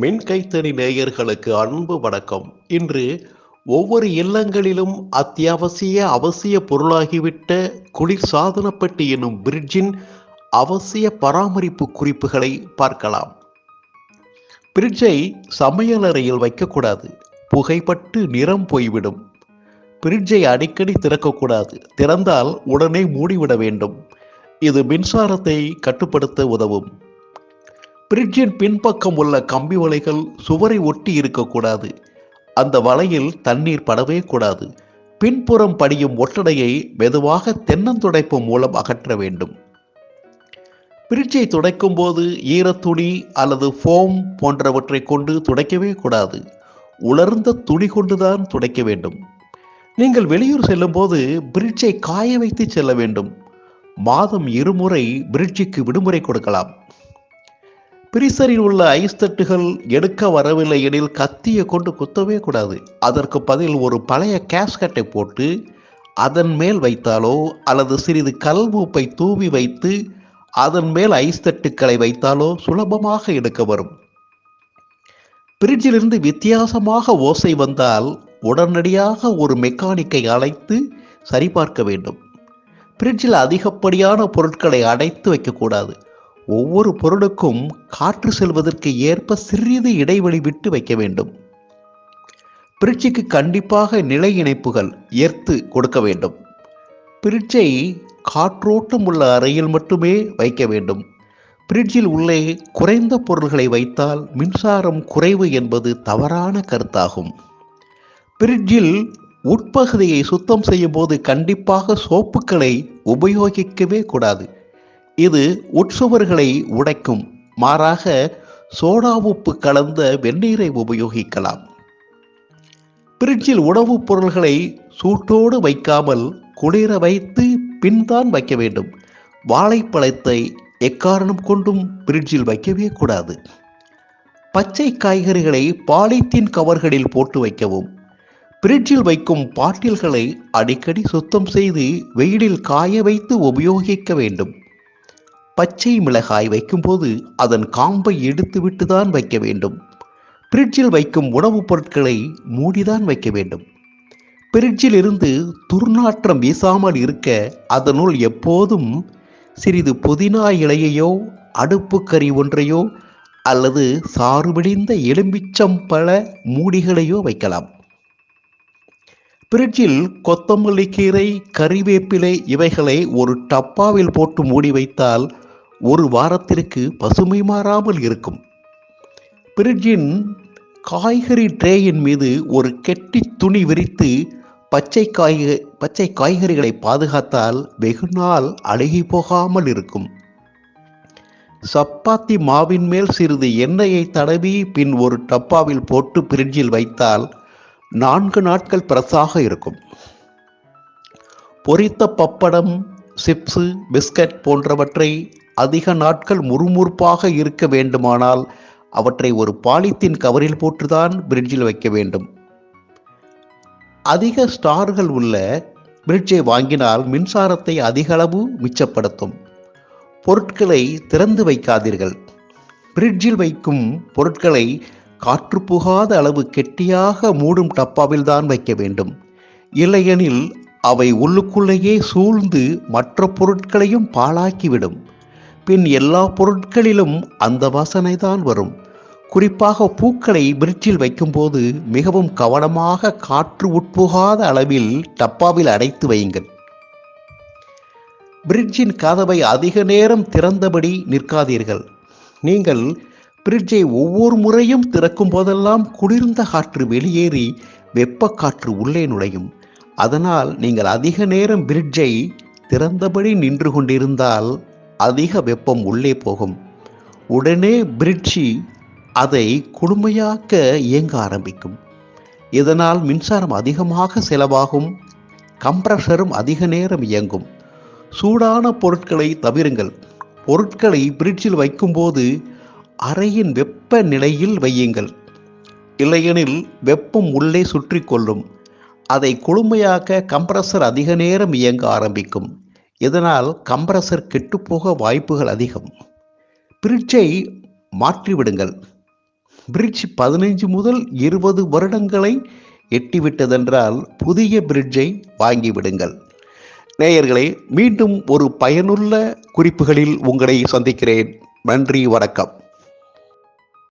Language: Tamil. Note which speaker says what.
Speaker 1: மின் கைத்தறி நேயர்களுக்கு அன்பு வணக்கம். இன்று ஒவ்வொரு இல்லங்களிலும் அத்தியாவசிய அவசிய பொருளாகிவிட்ட குளிர் சாதனப்பட்டி என்னும் பிரிட்ஜின் அவசிய பராமரிப்பு குறிப்புகளை பார்க்கலாம். பிரிட்ஜை சமையலறையில் வைக்கக்கூடாது. புகைப்பட்டு நிறம் போய்விடும். பிரிட்ஜை அடிக்கடி திறக்கக்கூடாது. திறந்தால் உடனே மூடிவிட வேண்டும். இது மின்சாரத்தை கட்டுப்படுத்த உதவும். பிரிட்ஜின் பின்பக்கம் உள்ள கம்பி வலைகள் சுவரை ஒட்டி இருக்கக்கூடாது. அந்த வலையில் தண்ணீர் படவே கூடாது. பின்புறம் படியும் ஒட்டடையை மெதுவாக தென்னந்துடைப்பு மூலம் அகற்ற வேண்டும். பிரிட்ஜை துடைக்கும் போது ஈரத்துணி அல்லது ஃபோம் போன்றவற்றை கொண்டு துடைக்கவே கூடாது. உலர்ந்த துணி கொண்டுதான் துடைக்க வேண்டும். நீங்கள் வெளியூர் செல்லும்போது பிரிட்ஜை காய வைத்து செல்ல வேண்டும். மாதம் இருமுறை பிரிட்ஜுக்கு விடுமுறை கொடுக்கலாம். பிரிசரில் உள்ள ஐஸ் தட்டுகள் எடுக்க வரவில்லை எனில் கத்தியை கொண்டு குத்தவே கூடாது. அதற்கு பதில் ஒரு பழைய கேஸ்கட்டை போட்டு அதன் மேல் வைத்தாலோ அல்லது சிறிது கல் தூவி வைத்து அதன் மேல் ஐஸ் தட்டுக்களை வைத்தாலோ சுலபமாக எடுக்க வரும். பிரிட்ஜிலிருந்து வித்தியாசமாக ஓசை வந்தால் உடனடியாக ஒரு மெக்கானிக்கை அழைத்து சரிபார்க்க வேண்டும். பிரிட்ஜில் அதிகப்படியான பொருட்களை அடைத்து வைக்கக்கூடாது. ஒவ்வொரு பொருளுக்கும் காற்று செல்வதற்கு ஏற்ப சிறிது இடைவெளி விட்டு வைக்க வேண்டும். பிரிட்ஜுக்கு கண்டிப்பாக நிலை இணைப்புகள் எர்த்து கொடுக்க வேண்டும். பிரிட்ஜை காற்றோட்டம் உள்ள அறையில் மட்டுமே வைக்க வேண்டும். பிரிட்ஜில் உள்ளே குறைந்த பொருள்களை வைத்தால் மின்சாரம் குறைவு என்பது தவறான கருத்தாகும். பிரிட்ஜில் உட்பகுதியை சுத்தம் செய்யும் போது கண்டிப்பாக சோப்புக்களை உபயோகிக்கவே கூடாது. இது உட்சுவர்களை உடைக்கும். மாறாக சோடா உப்பு கலந்த வெந்நீரை உபயோகிக்கலாம். பிரிட்ஜில் உணவுப் பொருள்களை சூட்டோடு வைக்காமல் குளிர வைத்து பின்தான் வைக்க வேண்டும். வாழைப்பழத்தை எக்காரணம் கொண்டும் பிரிட்ஜில் வைக்கவே கூடாது. பச்சை காய்கறிகளை பாலித்தீன் கவர்களில் போட்டு வைக்கவும். பிரிட்ஜில் வைக்கும் பாட்டில்களை அடிக்கடி சுத்தம் செய்து வெயிலில் காய வைத்து உபயோகிக்க வேண்டும். பச்சை மிளகாய் வைக்கும்போது அதன் காம்பை எடுத்துவிட்டு தான் வைக்க வேண்டும். பிரிட்ஜில் வைக்கும் உணவுப் பொருட்களை மூடிதான் வைக்க வேண்டும். பிரிட்ஜில் இருந்து துர்நாற்றம் வீசாமல் இருக்க அதனுள் எப்போதும் சிறிது புதினா இலையையோ அடுப்பு கறி ஒன்றையோ அல்லது சாறுபிடிந்த எலும்பிச்சம்பழ மூடிகளையோ வைக்கலாம். பிரிட்ஜில் கொத்தமல்லி கீரை கறிவேப்பிலை இவைகளை ஒரு டப்பாவில் போட்டு மூடி வைத்தால் ஒரு வாரத்திற்கு பசுமை மாறாமல் இருக்கும். பிரிட்ஜின் காய்கறி ட்ரேயின் மீது ஒரு கெட்டி துணி விரித்து பச்சை காய் பச்சை காய்கறிகளை பாதுகாத்தால் வெகு நாள் அழுகி போகாமல் இருக்கும். சப்பாத்தி மாவின் மேல் சிறிது எண்ணெயை தடவி பின் ஒரு டப்பாவில் போட்டு பிரிட்ஜில் வைத்தால் நான்கு நாட்கள் பிரசாக இருக்கும். பொரித்த பப்படம் சிப்ஸு பிஸ்கட் போன்றவற்றை அதிக நாட்கள் முறுமுறுப்பாக இருக்க வேண்டுமானால் அவற்றை ஒரு பாலித்தீன் கவரில் போட்டுதான் பிரிட்ஜில் வைக்க வேண்டும். அதிக ஸ்டார்கள் உள்ள பிரிட்ஜை வாங்கினால் மின்சாரத்தை அதிக அளவு மிச்சப்படுத்தும். பொருட்களை திறந்து வைக்காதீர்கள். பிரிட்ஜில் வைக்கும் பொருட்களை காற்று புகாத அளவு கெட்டியாக மூடும் டப்பாவில் தான் வைக்க வேண்டும். இல்லையெனில் அவை உள்ளுக்குள்ளேயே சூழ்ந்து மற்ற பொருட்களையும் பாழாக்கிவிடும். பின் எல்லா பொருட்களிலும் அந்த வாசனை தான் வரும். குறிப்பாக பூக்களை பிரிட்ஜில் வைக்கும்போது மிகவும் கவனமாக காற்று உட்புகாத அளவில் டப்பாவில் அடைத்து வையுங்கள். பிரிட்ஜின் கதவை அதிக நேரம் திறந்தபடி நிற்காதீர்கள். நீங்கள் பிரிட்ஜை ஒவ்வொரு முறையும் திறக்கும் போதெல்லாம் குளிர்ந்த காற்று வெளியேறி வெப்ப காற்று உள்ளே நுழையும். அதனால் நீங்கள் அதிக நேரம் பிரிட்ஜை திறந்தபடி நின்று கொண்டிருந்தால் அதிக வெப்பம் உள்ளே போகும். உடனே பிரிட்ஜி அதை குளுமையாக்க இயங்க ஆரம்பிக்கும். இதனால் மின்சாரம் அதிகமாக செலவாகும் கம்ப்ரஷரும் அதிக நேரம் இயங்கும். சூடான பொருட்களை தவிருங்கள். பொருட்களை பிரிட்ஜில் வைக்கும்போது அறையின் வெப்ப நிலையில் வையுங்கள். இல்லையெனில் வெப்பம் உள்ளே சுற்றி கொள்ளும் அதை குளுமையாக்க கம்ப்ரஸர் அதிக நேரம் இயங்க ஆரம்பிக்கும். இதனால் கம்ப்ரஸர் கெட்டுப்போக வாய்ப்புகள் அதிகம். பிரிட்ஜை மாற்றிவிடுங்கள். பிரிட்ஜ் பதினைஞ்சு முதல் இருபது வருடங்களை எட்டிவிட்டதென்றால் புதிய பிரிட்ஜை வாங்கிவிடுங்கள். நேயர்களே மீண்டும் ஒரு பயனுள்ள குறிப்புகளில் உங்களை சந்திக்கிறேன். நன்றி வணக்கம்.